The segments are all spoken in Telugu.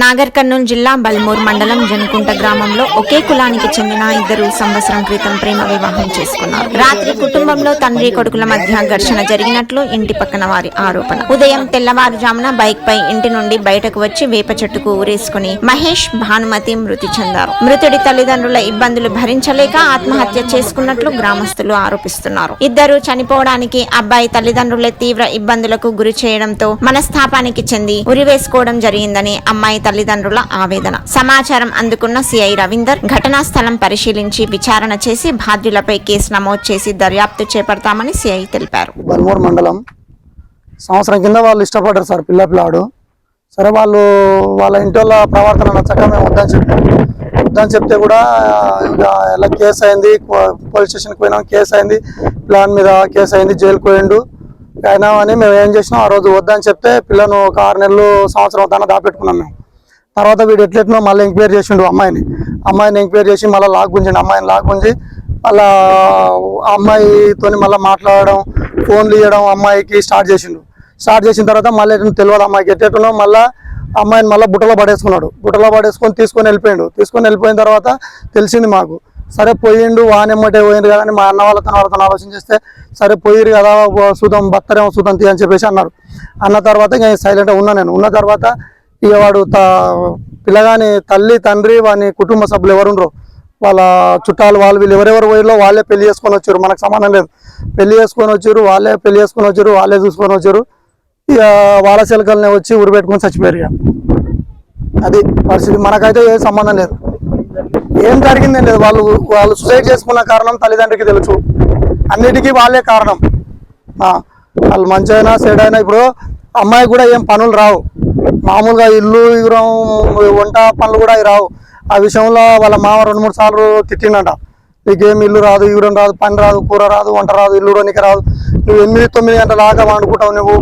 నాగర్ కర్నూలు జిల్లా బల్మూర్ మండలం జనకుంట గ్రామంలో ఒకే కులానికి చెందిన ఇద్దరు సంవత్సరం క్రితం ప్రేమ వివాహం చేసుకున్నారు. రాత్రి కుటుంబంలో తండ్రి కొడుకుల మధ్య ఘర్షణ జరిగినట్లు ఇంటి పక్కన వారి ఆరోపణ. ఉదయం తెల్లవారుజామున బైక్ పై ఇంటి నుండి బయటకు వచ్చి వేప చెట్టుకు ఊరేసుకుని మహేష్ భానుమతి మృతి చెందారు. మృతుడి తల్లిదండ్రుల ఇబ్బందులు భరించలేక ఆత్మహత్య చేసుకున్నట్లు గ్రామస్తులు ఆరోపిస్తున్నారు. ఇద్దరు చనిపోవడానికి అబ్బాయి తల్లిదండ్రులే తీవ్ర ఇబ్బందులకు గురి చేయడంతో మనస్తాపానికి చెంది ఉరివేసుకోవడం జరిగిందని అమ్మాయి తల్లిదండ్రుల ఆవేదన. సమాచారం అందుకున్న సిఐ రవీందర్ ఘటనా స్థలం పరిశీలించి విచారణ చేసి బాధ్యులపై కేసు నమోదు చేసి దర్యాప్తు చేపడతామని సిఐ తెలిపారు. బల్మూరు మండలం. సంవత్సరం కింద వాళ్ళు ఇష్టపడ్డారు సార్ పిల్ల పిల్లాడు. సరే వాళ్ళు వాళ్ళ ఇంటి వాళ్ళ ప్రవర్తన నచ్చక మేము వద్దని చెప్పాం వద్దని చెప్తే కూడా ఇంకా ఎలా కేసు అయింది? పో- పోలీస్ స్టేషన్కి పోయినాం కేసు అయింది. ప్లాన్ మీద కేసు అయింది జైలుకు పోయిండు. అయినా అని మేము ఏం చేసినాం? ఆ రోజు వద్దని చెప్తే పిల్లను ఒక ఆరు నెలలు సంవత్సరం దాకా దాపెట్టుకున్నాం మేము. తర్వాత వీడు ఎట్లెట్నో మళ్ళీ ఎంక్వైరీ చేసిండు అమ్మాయిని. అమ్మాయిని ఎంక్వైరీ చేసి మళ్ళీ లాక్ గుంజండి అమ్మాయిని లాక్ గుంజి మళ్ళా ఆ మళ్ళీ మాట్లాడడం ఫోన్లు ఇవ్వడం అమ్మాయికి స్టార్ట్ చేసిండు. స్టార్ట్ చేసిన తర్వాత మళ్ళీ తెలియదు అమ్మాయికి. ఎట్లెట్నో మళ్ళీ అమ్మాయిని మళ్ళీ బుట్టలో పడేసుకున్నాడు. బుట్టలో పడేసుకొని తీసుకొని వెళ్ళిపోయిండు. తీసుకొని వెళ్ళిపోయిన తర్వాత తెలిసింది మాకు సరే పోయిండు వానెమ్మటే పోయిండు కదా అని మా అన్న వాళ్ళతో వాళ్ళతో ఆలోచన చేస్తే సరే పోయిరు కదా ఓ చూద్దాం బత్తరేమో తీ అని చెప్పేసి అన్నారు. అన్న తర్వాత ఇంకా సైలెంట్గా ఉన్నా నేను. ఉన్న తర్వాత ఇక వాడు త పిల్లగాని తల్లి తండ్రి వాని కుటుంబ సభ్యులు ఎవరుండ్రో వాళ్ళ చుట్టాలు వాళ్ళు వీళ్ళు ఎవరెవరు పోయిలో వాళ్ళే పెళ్ళి చేసుకొని వచ్చారు మనకు సంబంధం లేదు. పెళ్ళి చేసుకొని వచ్చారు వాళ్ళే పెళ్ళి చేసుకొని వచ్చారు వాళ్ళే చూసుకొని వచ్చారు ఇక వాళ్ళ చిలకల్ని వచ్చి ఉరి పెట్టుకొని చచ్చిపోయారు ఇక. అది పరిస్థితి. మనకైతే ఏ సంబంధం లేదు. ఏం జరిగిందేం లేదు. వాళ్ళు వాళ్ళు సుసైడ్ చేసుకున్న కారణం తల్లిదండ్రికి తెలుసు. అన్నిటికీ వాళ్ళే కారణం. వాళ్ళు మంచి అయినా సెడ్ అయినా ఇప్పుడు అమ్మాయి కూడా ఏం పనులు రావు. మామూలుగా ఇల్లు ఇగురం వంట పనులు కూడా అవి రావు. ఆ విషయంలో వాళ్ళ మామ రెండు మూడు సార్లు తిట్టిండట. నీకేం ఇల్లు రాదు ఇగురం రాదు పని రాదు కూర రాదు వంట రాదు ఇల్లు నీకు రాదు. నువ్వు ఎనిమిది తొమ్మిది గంటల దాకా వండుకుంటావు నువ్వు.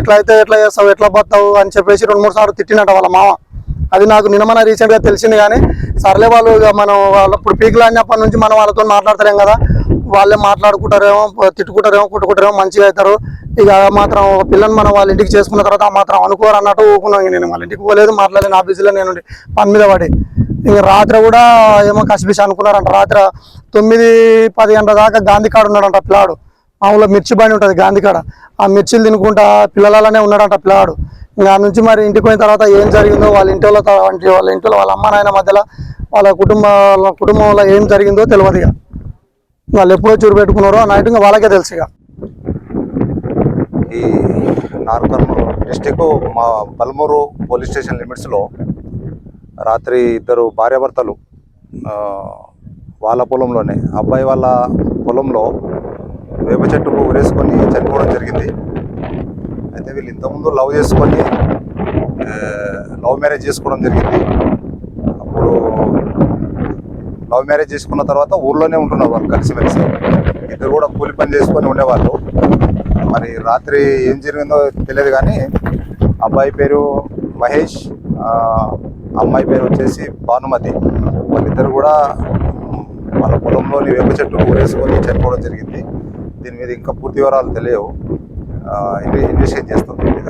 ఇట్లా అయితే ఎట్లా చేస్తావు ఎట్లా పోతావు అని చెప్పేసి రెండు మూడు సార్లు తిట్టినట వాళ్ళ మామ. అది నాకు నిన్నమన రీసెంట్గా తెలిసింది కానీ సర్లే వాళ్ళు ఇక మనం వాళ్ళ ఇప్పుడు పీకులు అన్నప్పటి నుంచి మనం వాళ్ళతో మాట్లాడతలేం కదా. వాళ్ళే మాట్లాడుకుంటారేమో తిట్టుకుంటారేమో కుట్టుకుంటారేమో మంచిగా అవుతారు. ఇక మాత్రం ఒక పిల్లని మనం వాళ్ళ ఇంటికి చేసుకున్న తర్వాత ఆ మాత్రం అనుకోరు అన్నట్టు ఊకున్నాం నేను వాళ్ళ ఇంటికి పోలేదు మాట్లాడలేదు ఆఫీసులో నేను పని మీద పడి. ఇక రాత్రి కూడా ఏమో కసిపిసి అనుకున్నారంట. రాత్రి తొమ్మిది పది గంటల దాకా గాంధీ కాడ ఉన్నాడంట పిల్లాడు. మామూలుగా మిర్చి బండి ఉంటుంది గాంధీ కాడ. ఆ మిర్చిలు తినుకుంటా పిల్లలనే ఉన్నాడంట పిల్లాడు. ఇంకా ఆ నుంచి మరి ఇంటికి పోయిన తర్వాత ఏం జరిగిందో వాళ్ళ ఇంటి వాళ్ళ వాళ్ళ ఇంట్లో వాళ్ళ అమ్మ నాయన మధ్యలో వాళ్ళ కుటుంబ కుటుంబంలో ఏం జరిగిందో తెలియదు ఇక. వాళ్ళు ఎప్పుడో చూరు పెట్టుకున్నారో ఆ నైట్ ఇంకా వాళ్ళకే తెలుసు ఇక. ఈ నార్కర్నూలు డిస్టిక్ మా బల్మూరు పోలీస్ స్టేషన్ లిమిట్స్లో రాత్రి ఇద్దరు భార్యాభర్తలు వాళ్ళ పొలంలోనే అబ్బాయి వాళ్ళ పొలంలో వేప చెట్టుకు ఉరేసుకొని చనిపోవడం జరిగింది. అయితే వీళ్ళు ఇంతకుముందు లవ్ చేసుకొని లవ్ మ్యారేజ్ చేసుకోవడం జరిగింది. లవ్ మ్యారేజ్ చేసుకున్న తర్వాత ఊర్లోనే ఉంటున్నారు వాళ్ళు కలిసిమెలిసి. ఇద్దరు కూడా కూలి పని చేసుకొని ఉండేవాళ్ళు. మరి రాత్రి ఏం జరిగిందో తెలియదు కానీ అబ్బాయి పేరు మహేష్ అమ్మాయి పేరు వచ్చేసి భానుమతి. వాళ్ళిద్దరు కూడా వాళ్ళ పొలంలోని వేప చెట్టు ఊరేసుకొని చనిపోవడం జరిగింది. దీని మీద ఇంకా పూర్తి వివరాలు తెలియవు. ఇన్వెస్టిగేట్ చేస్తాం దీని మీద.